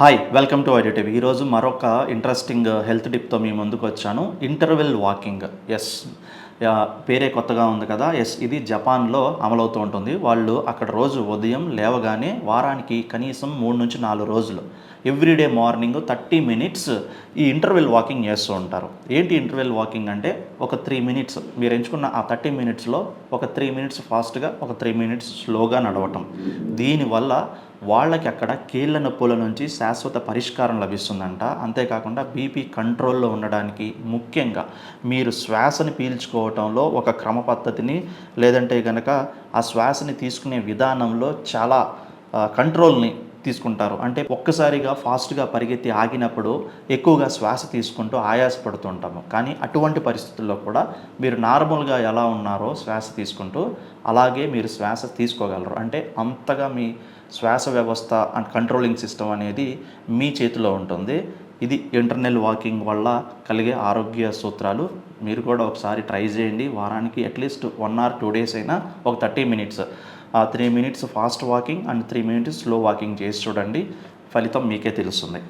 Hi welcome to ID TV ఈరోజు మరొక interesting health టిప్తో మీ ముందుకు వచ్చాను. ఇంటర్వెల్ వాకింగ్ ఎస్ పేరే కొత్తగా ఉంది కదా. ఎస్ ఇది జపాన్లో అమలవుతూ ఉంటుంది. వాళ్ళు అక్కడ రోజు ఉదయం లేవగానే వారానికి కనీసం మూడు నుంచి నాలుగు రోజులు. ఎవ్రీడే మార్నింగ్ థర్టీ మినిట్స్ ఈ ఇంటర్వెల్ వాకింగ్ చేస్తూ ఉంటారు. ఏంటి ఇంటర్వెల్ వాకింగ్ అంటే? ఒక త్రీ మినిట్స్ మీరు ఎంచుకున్న ఆ థర్టీ మినిట్స్లో ఒక త్రీ మినిట్స్ ఫాస్ట్గా ఒక త్రీ మినిట్స్ స్లోగా నడవటం. దీనివల్ల వాళ్ళకి అక్కడ కీళ్ళ నొప్పుల నుంచి శాశ్వత పరిష్కారం లభిస్తుందంట. అంతేకాకుండా బీపీ కంట్రోల్లో ఉండడానికి ముఖ్యంగా మీరు శ్వాసని పీల్చుకోవటంలో ఒక క్రమ పద్ధతిని లేదంటే కనుక ఆ శ్వాసని తీసుకునే విధానంలో చాలా కంట్రోల్ని తీసుకుంటారు. అంటే ఒక్కసారిగా ఫాస్ట్గా పరిగెత్తి ఆగినప్పుడు ఎక్కువగా శ్వాస తీసుకుంటూ ఆయాసపడుతుంటాము కానీ అటువంటి పరిస్థితుల్లో కూడా మీరు నార్మల్గా ఎలా ఉన్నారో శ్వాస తీసుకుంటూ అలాగే మీరు శ్వాస తీసుకోగలరు. అంటే అంతగా మీ శ్వాస వ్యవస్థ అండ్ కంట్రోలింగ్ సిస్టమ్ అనేది మీ చేతిలో ఉంటుంది. ఇది ఇంటర్నల్ వాకింగ్ వల్ల కలిగే ఆరోగ్య సూత్రాలు. మీరు కూడా ఒకసారి ట్రై చేయండి. వారానికి at least one or two days అయినా ఒక థర్టీ మినిట్స్ ఆ three minutes fast walking and three minutes slow walking చేసి చూడండి. ఫలితం మీకే తెలుస్తుంది.